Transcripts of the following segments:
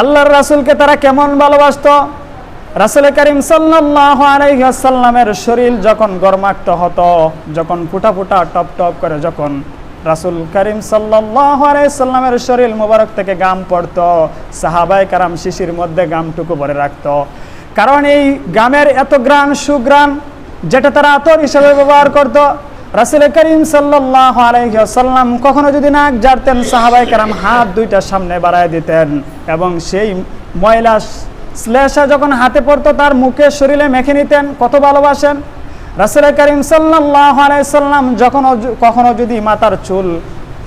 আল্লাহর রাসুলকে তারা কেমন ভালোবাসত? রাসূল করিম সাল্লাল্লাহু আলাইহি ওয়াসাল্লামের শরীর যখন গরমাক্ত হতো, যখন ফুটা ফুটা টপ টপ করে যখন রাসুল করিম সাল্লাল্লাহু আলাইহি সাল্লামের শরীর মোবারক থেকে গাম পড়তো সাহাবাই কারাম শিশির মধ্যে গামটুকু ভরে রাখত। কারণ এই গামের এত গ্রান সুগ্রান যেটা তারা আতর হিসেবে ব্যবহার করত রাসুল করিম সাল্লাল্লাহু আলাইহি ওয়াসাল্লাম কখনো যদি নাক জারতেন সাহাবাই কারাম হাত দুইটা সামনে বাড়ায় দিতেন এবং সেই ময়লা শ্লেষা যখন হাতে পড়তো, তার মুখে শরীরে মেখে নিতেন, কত ভালোবাসেন। রাসুল করিম সাল্লাল্লাহু আলাইহি সাল্লাম যখন কখনো যদি মাথার চুল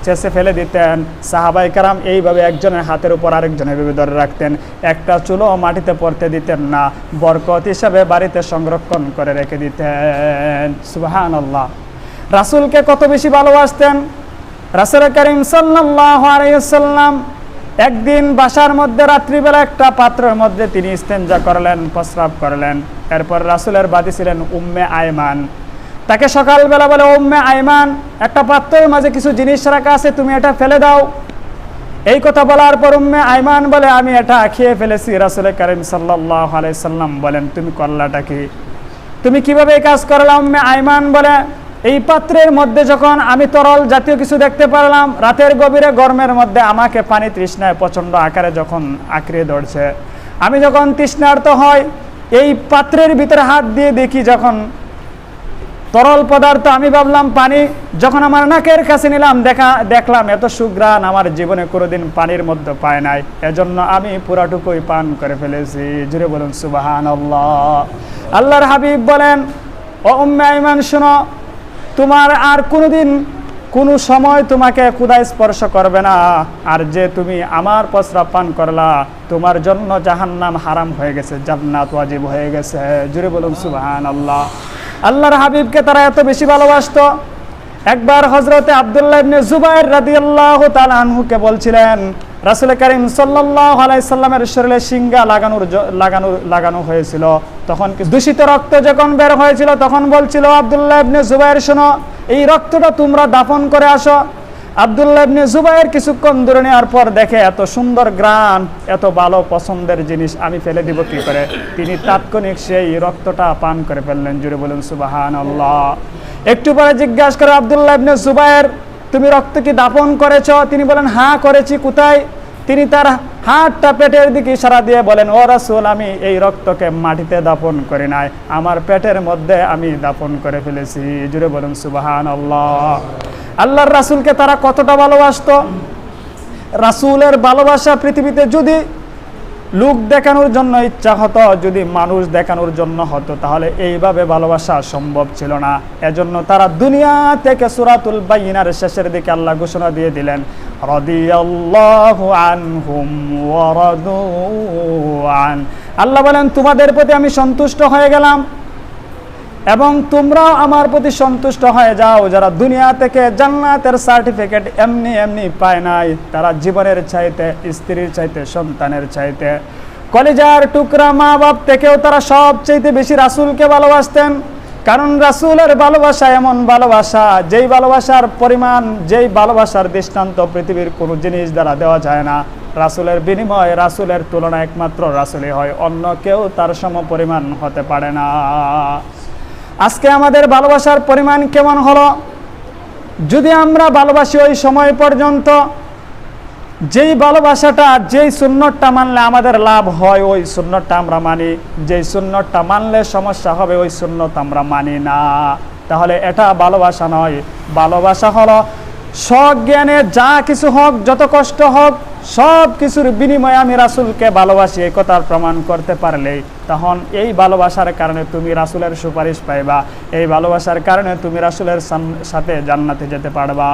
চেষে ফেলে দিতেন সাহাবাই কারাম এইভাবে একজনের হাতের উপর আরেকজনের ভেবে ধরে রাখতেন। একটা চুলও মাটিতে পড়তে দিতেন না, বরকত হিসাবে বাড়িতে সংরক্ষণ করে রেখে দিতেন। সুবাহান আল্লাহ রাসুলকে কত বেশি ভালোবাসতেন? রাসুল করিম সাল্লাহ আলাইসাল্লাম একদিন বাসার মধ্যে রাত্রিবেলা একটা পাত্রের মধ্যে তিনি ইস্তেঞ্জা করলেন, প্রস্রাব করলেন। এরপর রাসুলের বাদী ছিলেন উম্মে আয়মান। তাকে সকালবেলা বলে, উম্মে আয়মান, একটা পাত্রের মাঝে কিছু জিনিস রাখা আছে, তুমি এটা ফেলে দাও। এই কথা বলার পর উম্মে আইমান বলে, আমি এটা খেয়ে ফেলেছি। রাসুল করিম সাল্লাহ সাল্লাম বলেন, তুমি করলাটা কি? তুমি কীভাবে এই কাজ করলাম উম্মে বলে এই পাত্রের মধ্যে যখন আমি তরল জাতীয় কিছু দেখতে পারলাম, রাতের গভীরে গরমের মধ্যে আমাকে পানি তৃষ্ণায় প্রচণ্ড আকারে যখন আঁকড়িয়ে ধরছে। আমি যখন তৃষ্ণার্ত হয় এই পাত্রের ভিতরে হাত দিয়ে দেখি যখন তরল পদার্থ, আমি ভাবলাম পানি, যখন আমার নাকের কাছে নিলাম, দেখা, দেখলাম এত সুগ্রাণ আমার জীবনে কোনোদিন পানির মধ্যে পায় নাই। এজন্য আমি পুরাটুকুই পান করে ফেলেছি। জুড়ে বলুন সুবাহান আল্লাহ আল্লাহর হাবিব বলেন, ও উম্মে আইমান, শোনো তোমার আর কোনোদিন কোনো সময় তোমাকে কুদায় স্পর্শ করবে না। আর যে তুমি আমার প্রস্রাব পান করলা, তোমার জন্য জাহান্নাম হারাম হয়ে গেছে, জান্নাত ওয়াজিব হয়ে গেছে। জুড়ে বলুন সুবাহান আল্লাহ আল্লাহর হাবিবকে তারা এত বেশি ভালোবাসত। একবার হজরতে আবদুল্লাহ ইবনে জুবাইর রাদিয়াল্লাহু তাআলা আনহুকে বলছিলেন রাসূল করিম সাল্লাল্লাহু আলাইহি সাল্লামের শরীরে সিঙ্গা লাগানোর লাগানো লাগানো হয়েছিল। তখন দূষিত রক্ত যখন বের হয়েছিল, তখন বলছিল, আবদুল্লাহ ইবনে জুবাইর শোনো, এই রক্তটা তোমরা দাফন করে আসো। আবদুল্লাহ ইবনে জুবাইর কিছুক্ষণ দূরে নেওয়ার পর দেখে, এত সুন্দর গ্রান, এত ভালো পছন্দের জিনিস আমি ফেলে দিব কী করে? তিনি তাৎক্ষণিক সেই রক্তটা পান করে ফেললেন। জুড়ে বলুন সুবাহান একটু পরে জিজ্ঞাসা করে আবদুল্লাহ ইবনে জুবাইর তুমি রক্ত কি দাপন করেছ? তিনি বলেন হাঁ করেছি। কোথায়? তিনি তার হাতটা পেটের দিকে ইশারা দিয়ে বলেন, ও রাসূল, আমি এই রক্তকে মাটিতে দাপন করি নাই। আমার পেটের মধ্যে আমি দাপন করে ফেলেছি। জুড়ে বলুন সুবাহান আল্লাহ আল্লাহর রাসুলকে তারা কতটা ভালোবাসত? রাসুলের ভালোবাসা পৃথিবীতে যদি লোক দেখানোর জন্য ইচ্ছা হতো, যদি মানুষ দেখানোর জন্য হতো, তাহলে এইভাবে ভালোবাসা সম্ভব ছিল না। এজন্য তারা দুনিয়া থেকে সুরাতুল বাইনার শেষের দিকে আল্লাহ ঘোষণা দিয়ে দিলেন আল্লাহ বলেন, তোমাদের প্রতি আমি সন্তুষ্ট হয়ে গেলাম। এবং তোমরাও আমার প্রতি সন্তুষ্ট হয়ে যাও, যারা দুনিয়া থেকে জান্নাতের সার্টিফিকেট এমনি এমনি পায় নাই, তারা জীবনের চাইতে, স্ত্রীর চাইতে, সন্তানের চাইতে। কলেজার টুকরা মা বাপ থেকেও তারা সবচাইতে বেশি রাসূলকে ভালোবাসতেন। কারণ রাসূলের ভালোবাসা এমন ভালোবাসা, যেই ভালোবাসার পরিমাণ, যেই ভালোবাসার দৃষ্টান্ত পৃথিবীর কোনো জিনিস দ্বারা দেওয়া যায় না। রাসুলের বিনিময়ে রাসূলের তুলনা একমাত্র রাসূলই হয়, অন্য কেউ তার সম পরিমাণ হতে পারে না। আজকে আমাদের ভালোবাসার পরিমাণ কেমন হলো? যদি আমরা ভালোবাসি ওই সময় পর্যন্ত, যেই ভালোবাসাটা, যেই সুন্নতটা মানলে আমাদের লাভ হয়, ওই সুন্নতটা আমরা মানি। যেই সুন্নতটা মানলে সমস্যা হবে, ওই সুন্নত আমরা মানি না। তাহলে এটা ভালোবাসা নয়। ভালোবাসা হলো সজ্ঞানে যা কিছু হোক, যত কষ্ট হোক সব কিছুর বিনিময়ে আমি রাসুলকে ভালোবাসি, এই কথার প্রমাণ করতে পারলে তখন এই ভালোবাসার কারণে তুমি রাসুলের সুপারিশ পাইবা। এই ভালোবাসার কারণে তুমি রাসুলের সাথে জান্নাতে যেতে পারবা।